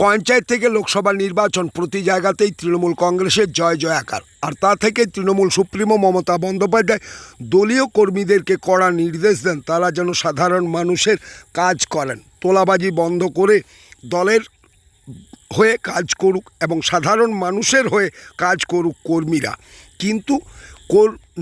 পঞ্চায়েত থেকে লোকসভা নির্বাচন প্রতি জায়গাতেই তৃণমূল কংগ্রেসের জয় জয়াকার। আর তা থেকে তৃণমূল সুপ্রিমো মমতা বন্দ্যোপাধ্যায় দলীয় কর্মীদেরকে কড়া নির্দেশ দেন, তারা যেন সাধারণ মানুষের কাজ করেন। তোলাবাজি বন্ধ করে দলের হয়ে কাজ করুক এবং সাধারণ মানুষের হয়ে কাজ করুক কর্মীরা। কিন্তু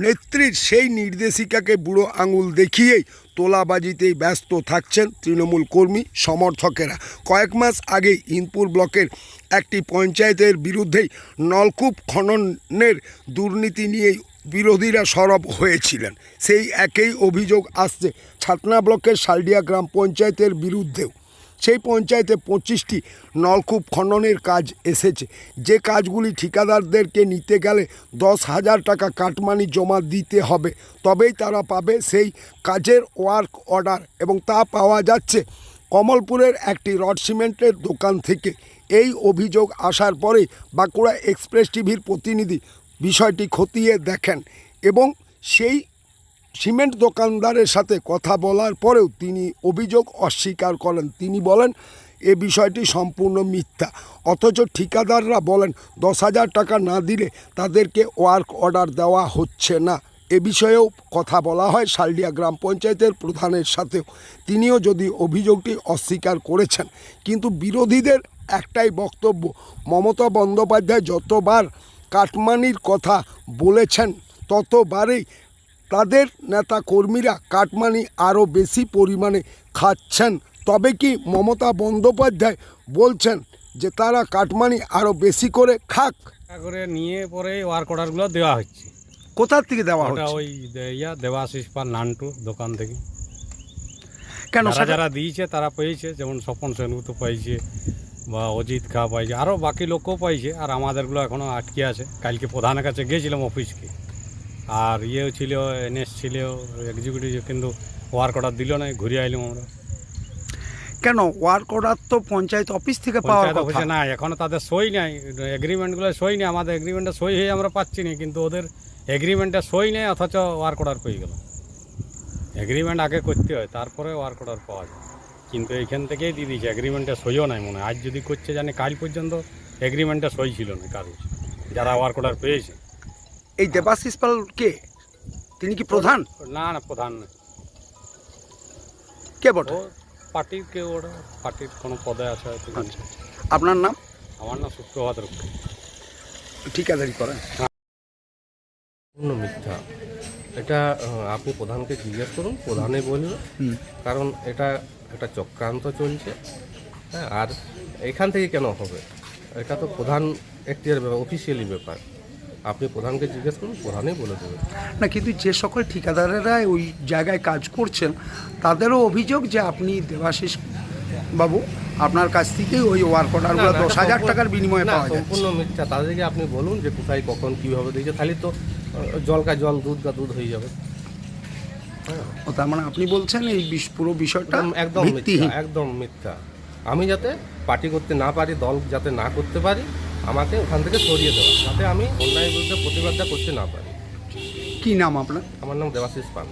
নেত্রীর সেই নির্দেশিকাকে বুড়ো আঙুল দেখিয়েই তোলাবাজিতেই ব্যস্ত থাকছেন তৃণমূল কর্মী সমর্থকেরা। কয়েক মাস আগে ইনপুর ব্লকের একটি পঞ্চায়েতের বিরুদ্ধেই নলকূপ খননের দুর্নীতি নিয়েই বিরোধীরা সরব হয়েছিলেন। সেই একই অভিযোগ আসছে ছাতনা ব্লকের সালডিয়া গ্রাম পঞ্চায়েতের বিরুদ্ধেও। সেই পঞ্চায়েতে পঁচিশটি নলকূপ খননের কাজ এসেছে। যে কাজগুলি ঠিকাদারদেরকে নিতে গেলে দশ হাজার টাকা কাটমানি জমা দিতে হবে, তবেই তারা পাবে সেই কাজের ওয়ার্ক অর্ডার এবং তা পাওয়া যাচ্ছে কমলপুরের একটি রড সিমেন্টের দোকান থেকে। এই অভিযোগ আসার পরে বাঁকুড়া এক্সপ্রেস টিভির প্রতিনিধি বিষয়টি খতিয়ে দেখেন এবং সেই সিমেন্ট দোকানদারের সাথে কথা বলার পরেও তিনি অভিযোগ অস্বীকার করেন। তিনি বলেন, এ বিষয়টি সম্পূর্ণ মিথ্যা। অথচ ঠিকাদাররা বলেন, দশ হাজার টাকা না দিলে তাদেরকে ওয়ার্ক অর্ডার দেওয়া হচ্ছে না। এ বিষয়েও কথা বলা হয় শালডিয়া গ্রাম পঞ্চায়েতের প্রধানের সাথেও। তিনিও যদি অভিযোগটি অস্বীকার করেছেন, কিন্তু বিরোধীদের একটাই বক্তব্য, মমতা বন্দ্যোপাধ্যায় যতবার কাটমানির কথা বলেছেন, ততবারেই তাদের নেতা কর্মীরা কাটমানি আরও বেশি পরিমাণে খাচ্ছেন। তবে কি মমতা বন্দ্যোপাধ্যায় বলছেন যে তারা কাটমানি আরও বেশি করে খাক? করে নিয়ে পরে ওয়ার্ক অর্ডারগুলো দেওয়া হচ্ছে। কোথার থেকে দেওয়া ওটা হচ্ছে? ওই ইয়া দেবাশিস পাল নান্টু দোকান থেকে। কেন যারা যারা দিয়েছে তারা পেয়েছে যেমন স্বপন সেনগুপ্ত পাইছে বা অজিত খা পাইছে আরও বাকি লোকও পাইছে আর আমাদেরগুলো এখনও আটকে আছে। কালকে প্রধানের কাছে গিয়েছিলাম অফিসকে আর ইয়েও ছিল এনএস ছিল এক্সিকিউটিভ কিন্তু ওয়ার্ক অর্ডার দিল না ঘুরে আইলাম আমরা। কেন? ওয়ার্ক অর্ডার তো পঞ্চায়েত অফিস থেকে পাওয়া কথা। না এখনও তাদের সই নাই এগ্রিমেন্টগুলো সই নেই আমাদের এগ্রিমেন্টে সই হয়ে আমরা পাচ্ছি না কিন্তু ওদের এগ্রিমেন্টে সই নেই অথচ ওয়ার্ক অর্ডার পেয়ে গেল? এগ্রিমেন্ট আগে করতে হয় তারপরে ওয়ার্ক অর্ডার পাওয়া যায়। কিন্তু এইখান থেকেই দিয়ে দিয়েছে এগ্রিমেন্টে সইও নাই মনে হয়। আজ যদি করছে জানি কাল পর্যন্ত এগ্রিমেন্টে সই ছিল না কারও যারা ওয়ার্ক অর্ডার পেয়েছে। এই দেবাশিস পাল কে? তিনি কি প্রধান? না না প্রধান না কে বটে? পার্টির কেউ ওরা পার্টির কোনো পদে আছে হয়তো। আচ্ছা। আপনার নাম? আমার নাম সুপ্রভাত রক্ষী। ঠিকাদারি করেন। পূর্ণ মিথ্যা। এটা আপনি প্রধানকে জিজ্ঞেস করুন প্রধানে বলবে কারণ এটা একটা চক্রান্ত চলছে হ্যাঁ? আর এখান থেকে কেন হবে? এটা তো প্রধান এখতিয়ার ব্যাপার অফিসিয়ালি ব্যাপার। আপনি প্রধানকে জিজ্ঞেস করুন প্রধানেই বলে দেবে। না কিন্তু যে সকল ঠিকাদারেরা ওই জায়গায় কাজ করছেন তাদেরও অভিযোগ যে আপনি দেবাশিস বাবু আপনার কাছ থেকেই ওই ওয়ার্ক অর্ডারগুলো দশ হাজার টাকার বিনিময়ে পাওয়া যাচ্ছে। সম্পূর্ণ মিথ্যা। তাদেরকে আপনি বলুন যে কোথায় কখন কীভাবে দিয়েছে তাহলে তো আহ, জল দুধ কা দুধ হয়ে যাবে। হ্যাঁ। ও তার মানে আপনি বলছেন এই পুরো বিষয়টা একদম মিথ্যা একদম মিথ্যা। আমি যাতে পার্টি করতে না পারি দল যাতে না করতে পারি আমাকে ওখান থেকে সরিয়ে দেওয়া যাতে আমি অন্যায় বিরুদ্ধে প্রতিবাদটা করতে না পারি। কি নাম আপনার? আমার নাম দেবাশিস পান